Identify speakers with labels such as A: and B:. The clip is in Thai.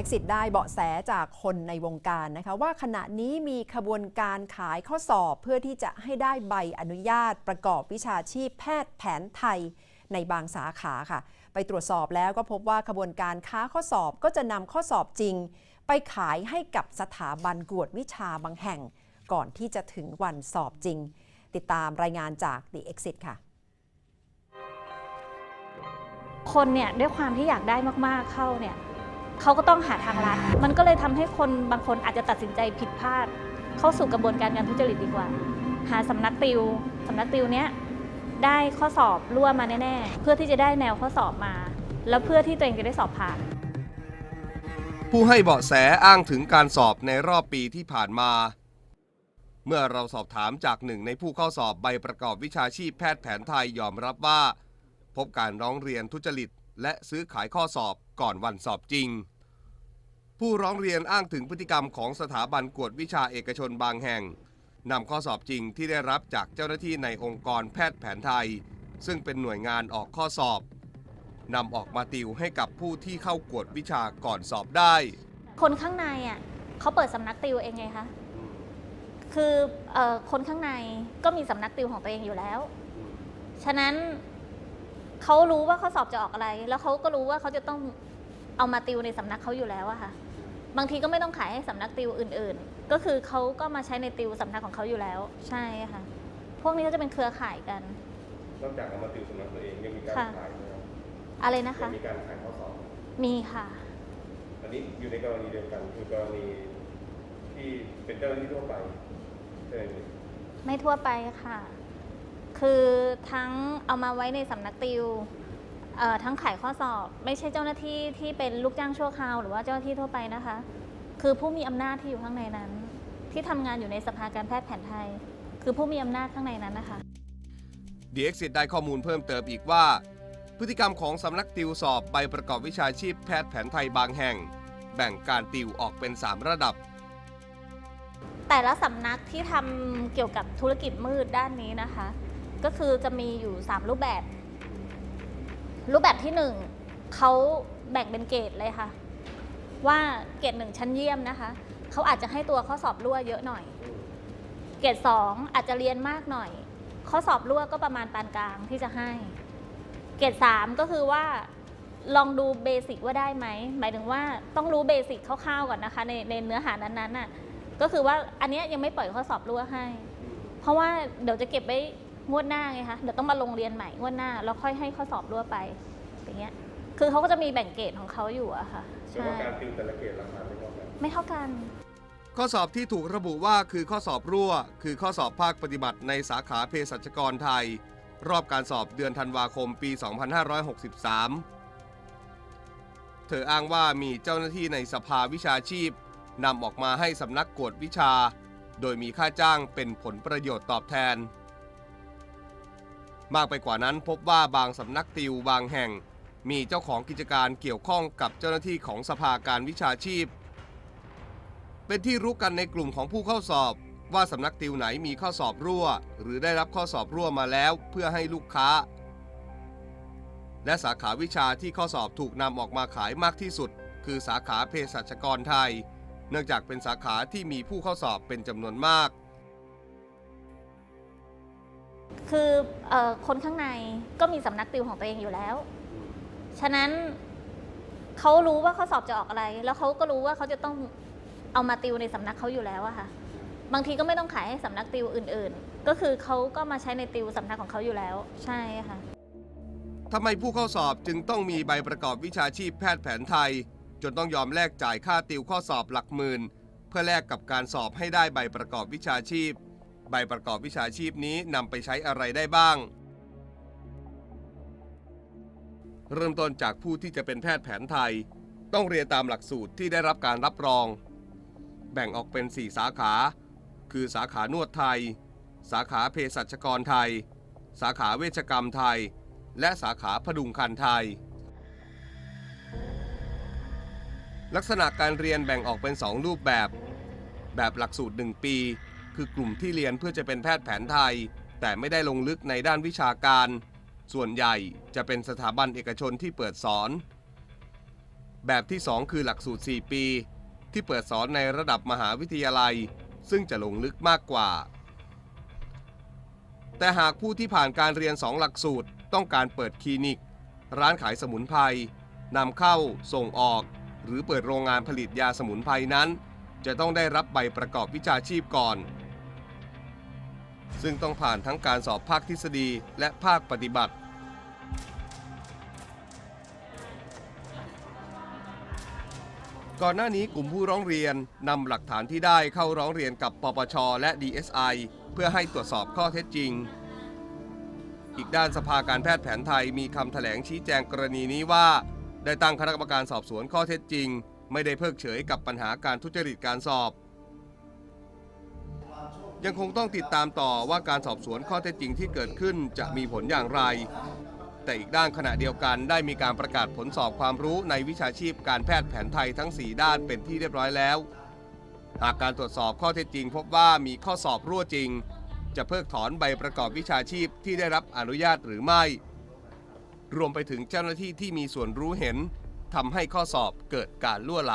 A: Exit ได้เบาะแสจากคนในวงการนะคะว่าขณะนี้มีขบวนการขายข้อสอบเพื่อที่จะให้ได้ใบอนุญาตประกอบวิชาชีพแพทย์แผนไทยในบางสาขาค่ะ ไปตรวจสอบแล้วก็พบว่าขบวนการค้าข้อสอบก็จะนำข้อสอบจริง ไปขายให้กับสถาบันกวดวิชาบางแห่ง ก่อนที่จะถึงวันสอบจริง ติดตามรายงานจาก The Exit ค่ะ
B: คนเนี่ยด้วยความที่อยากได้มากๆเข้าเนี่ย เขาก็ต้องหาทางลัด มันก็เลยทำให้คนบางคนอาจจะตัดสินใจผิดพลาด เข้าสู่กระบวนการการทุจริตดีกว่า หาสำนักติวสำนักติวเนี้ยได้ข้อสอบรั่วมาแน่ๆ เพื่อที่จะได้แนวข้อสอบมา แล้วเพื่อที่ตัวเองจะได้สอบผ่าน
C: ผู้ให้เบาะแสอ้างถึงการสอบในรอบปีที่ผ่านมา เมื่อเราสอบถามจากหนึ่งในผู้เข้าสอบใบประกอบวิชาชีพแพทย์แผนไทยยอมรับว่า พบการร้องเรียนทุจริตและซื้อขายข้อสอบ ก่อนวันสอบจริง ผู้ร้องเรียนอ้างถึงพฤติกรรมของสถาบันกวดวิชาเอกชนบางแห่งนำข้อสอบจริงที่ได้รับจากเจ้าหน้าที่ในองค์กรแพทย์แผนไทย ซึ่งเป็นหน่วยงานออกข้อสอบนำออกมาติวให้กับผู้ที่เข้ากวดวิชาก่อนสอบได้
B: คนข้างในอะเขาเปิดสำนักติวเองไงคะ คือออคนข้างในก็มีสำนักติวของตัวเองอยู่แล้ว ฉะนั้นเขารู้ว่าข้อสอบจะออกอะไร แล้วเขาก็รู้ว่าเขาจะต้อง เอามาติวในสำนักเขาอยู่แล้วอะค่ะ บางทีก็ไม่ต้องขายให้สำนักติวอื่น ๆ ก็คือเขาก็มาใช้ในติวสำนักของเขาอยู่แล้ว ใช่ค่ะ พวกนี้ก็จะเป็นเครือข่ายกัน
D: นอกจากเอามาติวสำนักตัวเองยังมีการ
B: ค่ะ
D: ขายนะครับ
B: อะไรนะคะ
D: ยังมีการขายข้อสอบ
B: มีค่ะ
D: อันนี้อยู่ในกรณีเดียวกันคือกรณีที่เป็นเจ้าหน้าที่ทั่วไปใช่ไหม
B: ไม่ทั่วไปค่ะ คือทั้งเอามาไว้ในสำนักติวเอ่อ ทั้งขายข้อสอบไม่ใช่เจ้าหน้าที่ที่เป็นลูกจ้างชั่วคราว หรือว่าเจ้าหน้าที่ทั่วไปนะคะ คือผู้มีอำนาจที่อยู่ข้างในนั้น ที่ทำงานอยู่ในสภาการแพทย์แผนไทย คือผู้มีอำนาจข้างในนั้นนะคะ
C: d x i t ได้ข้อมูลเพิ่มเติมอีกว่า พฤติกรรมของสำนักติวสอบใบประกอบวิชาชีพแพทย์แผนไทยบางแห่ง แบ่งการติวออกเป็น 3 ระดับ
B: แต่ละสำนักที่ทำเกี่ยวกับธุรกิจมืดด้านนี้นะคะ ก็คือจะมีอยู่ 3 รูปแบบ รูปแบบที่1เขาแบ่งเป็นเกรดเลยค่ะ ว่าเกรดหนึ่งชั้นเยี่ยมนะคะเขาอาจจะให้ตัวข้อสอบรั่วเยอะหน่อย เกรดสองอาจจะเรียนมากหน่อย ข้อสอบรั่วก็ประมาณปานกลางที่จะให้ เกรดสามก็คือว่าลองดูเบสิกว่าได้ไหม หมายถึงว่าต้องรู้เบสิกคร่าวๆก่อนนะคะ ในในเนื้อหานั้นๆน่ะ ก็คือว่าอันนี้ยังไม่ปล่อยข้อสอบรั่วให้ เพราะว่าเดี๋ยวจะเก็บไว้ งวดหน้าไงคะเดี๋ยวต้องมาลงเรียนใหม่งวดหน้าแล้วค่อยให้ข้อสอบรั่วไปอย่างเงี้ย คือเขาก็จะมีแบ่งเกรดของเขาอยู่อะค่ะ
D: แต่
B: ใช่
D: ว่าการติวแต่ละเกรดราคาไม่เท่ากัน
B: ไม่เท่ากัน
C: ข้อสอบที่ถูกระบุว่าคือข้อสอบรั่ว คือข้อสอบภาคปฏิบัติในสาขาเภสัชกรไทย รอบการสอบเดือนธันวาคมปี 2563 เธออ้างว่ามีเจ้าหน้าที่ในสภาวิชาชีพนำออกมาให้สำนักกวดวิชา โดยมีค่าจ้างเป็นผลประโยชน์ตอบแทน มากไปกว่านั้นพบว่าบางสำนักติวบางแห่ง มีเจ้าของกิจการเกี่ยวข้องกับเจ้าหน้าที่ของสภาการวิชาชีพ เป็นที่รู้กันในกลุ่มของผู้เข้าสอบ ว่าสำนักติวไหนมีข้อสอบรั่ว หรือได้รับข้อสอบรั่วมาแล้วเพื่อให้ลูกค้า และสาขาวิชาที่ข้อสอบถูกนำออกมาขายมากที่สุด คือสาขาเภสัชกรไทย เนื่องจากเป็นสาขาที่มีผู้เข้าสอบเป็นจำนวนมาก
B: คือออคนข้างในก็มีสำนักติวของตัวเองอยู่แล้ว ฉะนั้นเขารู้ว่าข้อสอบจะออกอะไร แล้วเขาก็รู้ว่าเขาจะต้องเอามาติวในสำนักเขาอยู่แล้วอะค่ะ บางทีก็ไม่ต้องขายให้สำนักติวอื่น ๆ ก็คือเขาก็มาใช้ในติวสำนักของเขาอยู่แล้ว ใช่ค่ะ
C: ทำไมผู้เข้าสอบจึงต้องมีใบประกอบวิชาชีพแพทย์แผนไทย จนต้องยอมแลกจ่ายค่าติวข้อสอบหลักหมื่น เพื่อแลกกับการสอบให้ได้ใบประกอบวิชาชีพ ใบประกอบวิชาชีพนี้นำไปใช้อะไรได้บ้าง เริ่มต้นจากผู้ที่จะเป็นแพทย์แผนไทย ต้องเรียนตามหลักสูตรที่ได้รับการรับรอง แบ่งออกเป็น 4 สาขา คือสาขานวดไทย สาขาเภสัชกรไทย สาขาเวชกรรมไทย และสาขาพดุงคันไทย ลักษณะการเรียนแบ่งออกเป็น 2 รูปแบบ แบบหลักสูตร 1 ปี คือกลุ่มที่เรียนเพื่อจะเป็นแพทย์แผนไทย แต่ไม่ได้ลงลึกในด้านวิชาการ ส่วนใหญ่จะเป็นสถาบันเอกชนที่เปิดสอน แบบที่ 2 คือหลักสูตร 4 ปี ที่เปิดสอนในระดับมหาวิทยาลัย ซึ่งจะลงลึกมากกว่า แต่หากผู้ที่ผ่านการเรียน 2 หลักสูตรต้องการเปิดคลินิก ร้านขายสมุนไพรนำเข้า ส่งออก หรือเปิดโรงงานผลิตยาสมุนไพรนั้น จะต้องได้รับใบประกอบวิชาชีพก่อน ซึ่งต้องผ่านทั้งการสอบภาคทฤษฎีและภาคปฏิบัติ ก่อนหน้านี้กลุ่มผู้ร้องเรียนนำหลักฐานที่ได้เข้าร้องเรียนกับปปชและ DSI เพื่อให้ตรวจสอบข้อเท็จจริง อีกด้านสภาการแพทย์แผนไทยมีคำแถลงชี้แจงกรณีนี้ว่า ได้ตั้งคณะกรรมการสอบสวนข้อเท็จจริง ไม่ได้เพิกเฉยกับปัญหาการทุจริตการสอบ ยังคงต้องติดตามต่อว่าการสอบสวนข้อเท็จจริงที่เกิดขึ้นจะมีผลอย่างไร แต่อีกด้านขณะเดียวกันได้มีการประกาศผลสอบความรู้ในวิชาชีพการแพทย์แผนไทยทั้ง 4 ด้านเป็นที่เรียบร้อยแล้ว หากการตรวจสอบข้อเท็จจริง พบว่ามีข้อสอบรั่วจริง จะเพิกถอนใบประกอบวิชาชีพที่ได้รับอนุญาตหรือไม่ รวมไปถึงเจ้าหน้าที่ที่มีส่วนรู้เห็นทำให้ข้อสอบเกิดการล่วไหล